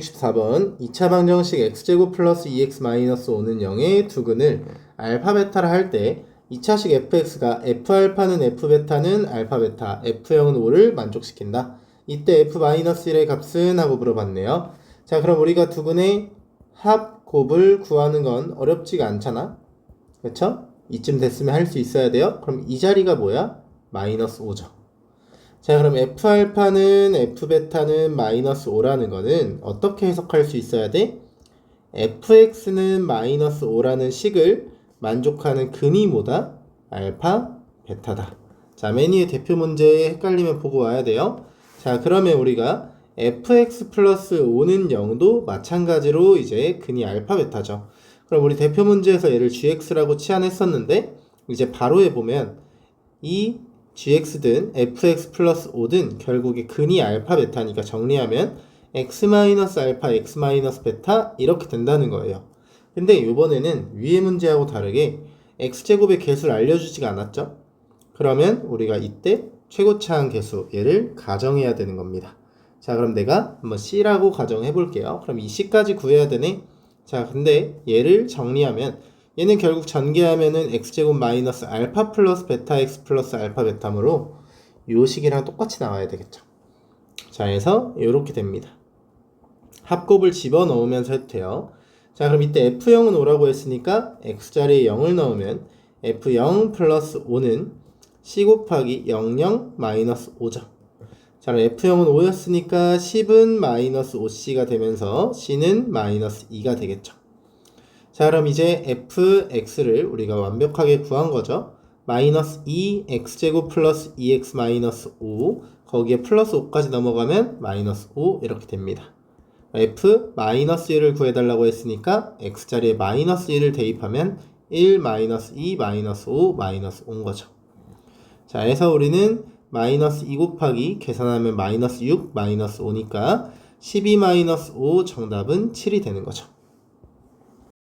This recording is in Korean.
64번 2차 방정식 x제곱 플러스 2x 마이너스 5는 0의 두근을 알파 베타라 할 때 2차식 fx가 f알파는 f베타는 알파 베타 f0은 5를 만족시킨다. 이때 f 마이너스 1의 값은 하고 물어봤네요. 자 그럼 우리가 두근의 합 곱을 구하는 건 어렵지가 않잖아. 그쵸? 이쯤 됐으면 할 수 있어야 돼요. 그럼 이 자리가 뭐야? 마이너스 5죠. 자, 그럼 F알파는 F베타는 마이너스 5라는 거는 어떻게 해석할 수 있어야 돼? fx는 마이너스 5라는 식을 만족하는 근이 뭐다? 알파, 베타다. 자, 메뉴의 대표 문제 헷갈리면 보고 와야 돼요. 자, 그러면 우리가 fx 플러스 5는 0도 마찬가지로 이제 근이 알파, 베타죠. 그럼 우리 대표 문제에서 얘를 gx라고 치환했었는데 이제 바로 해보면 이 gx든 fx 플러스 5든 결국에 근이 알파 베타니까 정리하면 x 마이너스 알파 x 마이너스 베타 이렇게 된다는 거예요. 근데 이번에는 위의 문제하고 다르게 x제곱의 개수를 알려주지가 않았죠? 그러면 우리가 이때 최고차항 개수 얘를 가정해야 되는 겁니다. 자 그럼 내가 한번 c라고 가정해 볼게요. 그럼 이 c까지 구해야 되네. 자 근데 얘를 정리하면 얘는 결국 전개하면은 x제곱 마이너스 알파 플러스 베타 x 플러스 알파 베타므로 요 식이랑 똑같이 나와야 되겠죠. 자 해서 이렇게 됩니다. 합곱을 집어넣으면서 해도 돼요. 자 그럼 이때 f0은 5라고 했으니까 x자리에 0을 넣으면 f0 플러스 5는 c 곱하기 00 마이너스 5죠. 자 그럼 f0은 5였으니까 10은 마이너스 5c가 되면서 c는 마이너스 2가 되겠죠. 자 그럼 이제 fx를 우리가 완벽하게 구한 거죠. 마이너스 2x제곱 플러스 2x 마이너스 5 거기에 플러스 5까지 넘어가면 마이너스 5 이렇게 됩니다. f 마이너스 1을 구해달라고 했으니까 x자리에 마이너스 1을 대입하면 1 마이너스 2 마이너스 5 마이너스 5인 거죠. 자 해서 우리는 마이너스 2 곱하기 계산하면 마이너스 6 마이너스 5니까 12 마이너스 5 정답은 7이 되는 거죠.